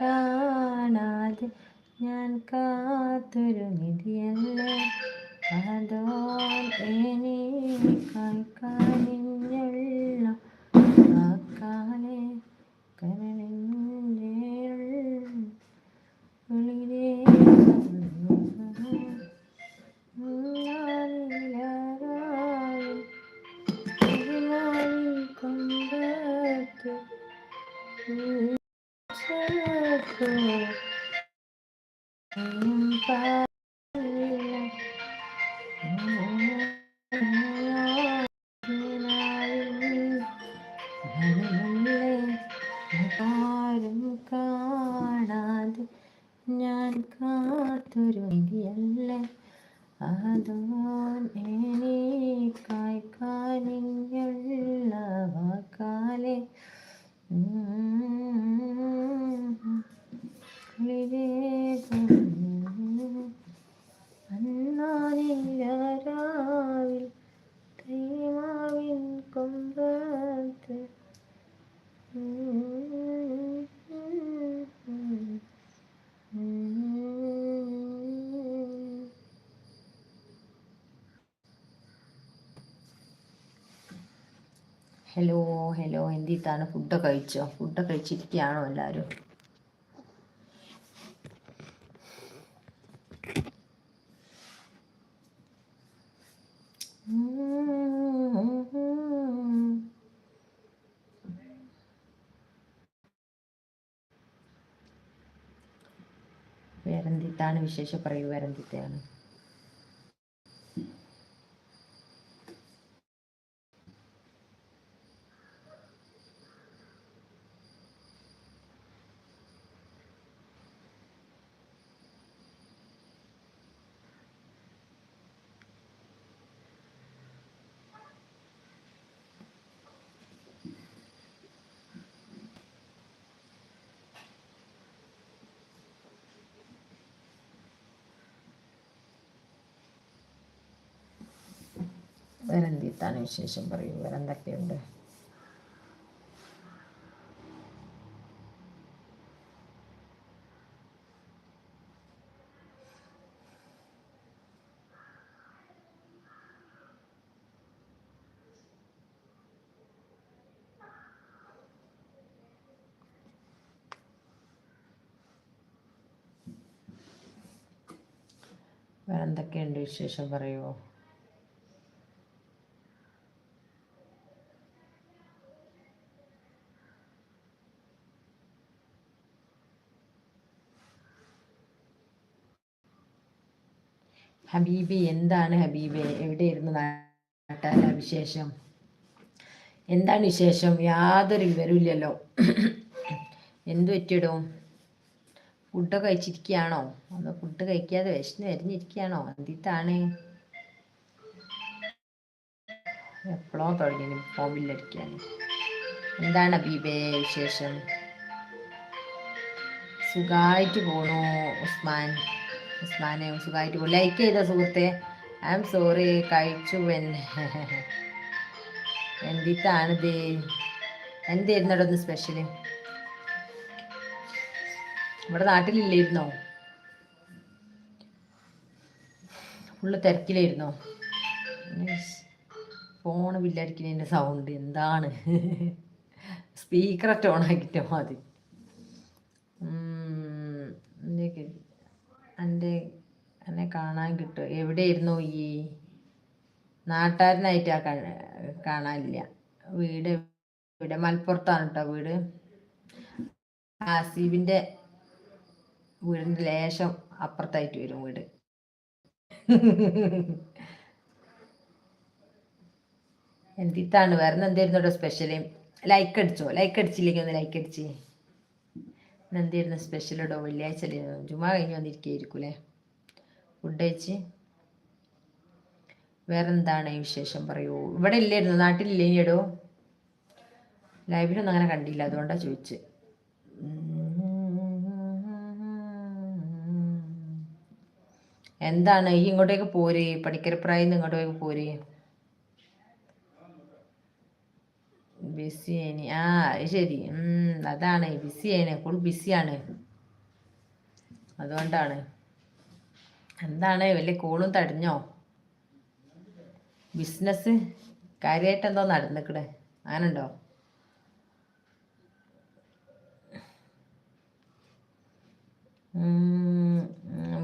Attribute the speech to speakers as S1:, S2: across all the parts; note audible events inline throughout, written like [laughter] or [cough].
S1: കാണാതെ ഞാൻ കാത്തൊരു നിധിയല്ലേ? അതോ എനിക്കായി കാണാതെ ഞാൻ കാത്തൊരുങ്ങിയല്ലേ അതോ അതോൻ ഹലോ ഹലോ എന്തിത്താണ് ഫുഡൊക്കെ കഴിച്ചോ? ഫുഡൊക്കെ കഴിച്ചിരിക്കുകയാണോ എല്ലാവരും വേറെന്തിത്താണ് വിശേഷം? പറയൂ വേറെന്തിത്താണ് വേറെ എന്തിത്താണ് വിശേഷം പറയൂ വേറെ എന്തൊക്കെയുണ്ട് വേറെ എന്തൊക്കെയുണ്ട് വിശേഷം പറയുമോ ഹബീബി എന്താണ് ഹബീബെ? എവിടെയിരുന്നു നാട്ടാല വിശേഷം? എന്താണ് വിശേഷം? യാതൊരു വിവരമില്ലല്ലോ എന്തു പറ്റിയിടും? ഫുഡൊക്കെ കഴിച്ചിരിക്കുകയാണോ? അതോ ഫുഡ് കഴിക്കാതെ വിശന്ന് വരഞ്ഞിരിക്കുകയാണോ? എന്തിത്താണ്? എപ്പോഴോ തുടങ്ങി ഫോൺ എന്താണ് ഹബീബേ വിശേഷം? സുഖമായിട്ട് പോണു ഉസ്മാൻ. ഉസ്മാനെ സുഖമായിട്ട് പോകും ലൈക്ക് ചെയ്ത സുഹൃത്തെ? ഐ എം സോറി കഴിച്ചു പിന്നെ എന്തിട്ടാണിത് എന്തായിരുന്നു അവിടെ ഒന്ന് സ്പെഷ്യൽ ഇവിടെ നാട്ടിലില്ലായിരുന്നോ? ഫുള്ള് തിരക്കിലായിരുന്നോ? ഫോണ് ബില്ലടിക്കുന്നതിന്റെ സൗണ്ട് എന്താണ്? സ്പീക്കറൊക്കെ ഓണാക്കിട്ടോ മതി എന്റെ എന്നെ കാണാൻ കിട്ടും. എവിടെയായിരുന്നു ഈ? നാട്ടുകാരനായിട്ട് ആ കാണാനില്ല. വീട് ഇവിടെ മലപ്പുറത്താണ് കേട്ടോ വീട്. ആസീബിന്റെ വീടിന്റെ ലേശം അപ്പുറത്തായിട്ട് വരും വീട്. എന്തിത്താണ് വേറെ എന്തായിരുന്നു സ്പെഷ്യൽ ലൈക്ക് അടിച്ചോ? ലൈക്ക് അടിച്ചില്ലെങ്കിൽ ഒന്ന് ലൈക്ക് അടിച്ചേ. എന്തായിരുന്നു സ്പെഷ്യൽ ഇടോ വെള്ളിയാഴ്ച ജുമാ കഴിഞ്ഞ് വന്നിരിക്കുകയായിരിക്കൂലേ? ഫുഡ് കഴിച്ച്? വേറെന്താണ് വിശേഷം പറയൂ? ഇവിടെ ഇല്ലായിരുന്നു. നാട്ടിലില്ലേ ഇടോ ലൈവിലൊന്നും അങ്ങനെ കണ്ടില്ല. അതുകൊണ്ടാണ് ചോദിച്ചത് എന്താണ്? ഈ ഇങ്ങോട്ടേക്ക് പോരേ. പണിക്കരപ്രായം ഇങ്ങോട്ടേക്ക് പോര്. ബിസി ആയിനി ആ ശരി. അതാണ്. ബിസിയേനെ ഫുൾ ബിസിയാണ് അതുകൊണ്ടാണ്. എന്താണ്? വലിയ കോളും തടിഞ്ഞോ? ബിസിനസ് കാര്യമായിട്ട് എന്തോ നടന്നിക്കണേ. അങ്ങനുണ്ടോ?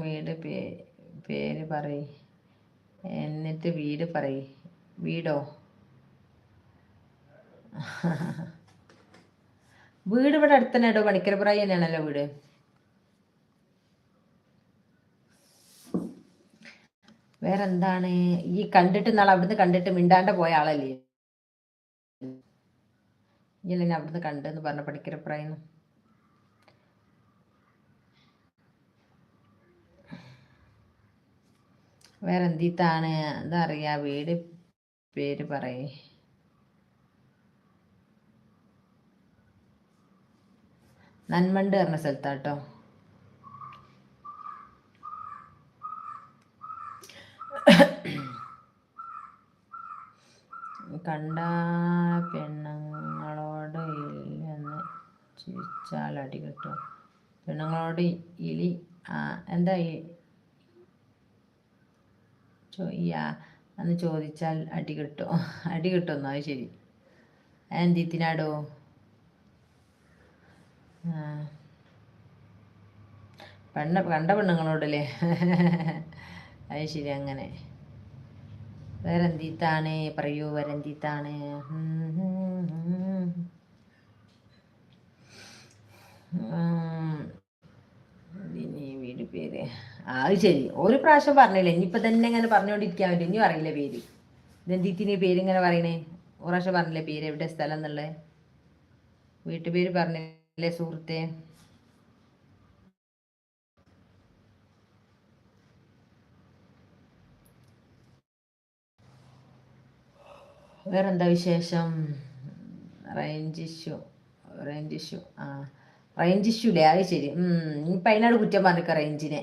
S1: വീട് പേര് പറയ്. എന്നിട്ട് വീട് പറയ്. വീടോ? വീട് ഇവിടെ അടുത്ത് തന്നെ കേട്ടോ പണിക്കരപ്പുറായി തന്നെയാണല്ലോ വീട്. വേറെന്താണ്? ഈ കണ്ടിട്ട് നാളെ അവിടുന്ന് കണ്ടിട്ട് മിണ്ടാണ്ട് പോയ ആളല്ലേ? ഇങ്ങനെ അവിടുന്ന് കണ്ടെന്ന് പറഞ്ഞ പണിക്കരപ്പുറായിന്ന് വേറെ എന്തിത്താണ് എന്താ അറിയാ? വീട് പേര് പറയേ. നന്മണ്ട് പറഞ്ഞ സ്ഥലത്താട്ടോ. കണ്ട പെണ്ണുങ്ങളോട് ഇല്ലെന്ന് ചിരിച്ചാൽ അടി കിട്ടും. പെണ്ണുങ്ങളോട് ഇലി എന്താ ഈ- ചോ- എന്ന് ചോദിച്ചാൽ അടി കിട്ടും. അടി കിട്ടുമെന്നോ അത് ശരി. എന്തിനാടോ പെണ്ണ കണ്ട പെണ്ണുങ്ങളോടല്ലേ? [laughs] അത് ശരി അങ്ങനെ. വേറെന്തിത്താണ്? പറയൂ വേറെന്തിത്താണ്? ഇനി വീട് പേര്. അത് ശരി. ഒരു പ്രാവശ്യം പറഞ്ഞില്ലേ? ഇനിയിപ്പോൾ തന്നെ ഇങ്ങനെ പറഞ്ഞുകൊണ്ടിരിക്കാൻ പറ്റും. ഇനി അറിയില്ല പേര്. ഇതെന്തിത്തിന് പേര് ഇങ്ങനെ പറയണേ? ഒരു പ്രാവശ്യം പറഞ്ഞില്ലേ പേര്? എവിടെ സ്ഥലം എന്നുള്ളത്? വീട്ടുപേര് പറഞ്ഞില്ലേ സുഹൃത്തെ വേറെന്താ വിശേഷം? റേഞ്ച് ഇഷ്യൂ റേഞ്ച് ഇഷ്യൂ ആ റേഞ്ച് ഇഷ്യൂ ഇല്ലേ? അത് ശരി. ഇപ്പം അതിനോട് കുറ്റം പറഞ്ഞിക്ക റേഞ്ചിനെ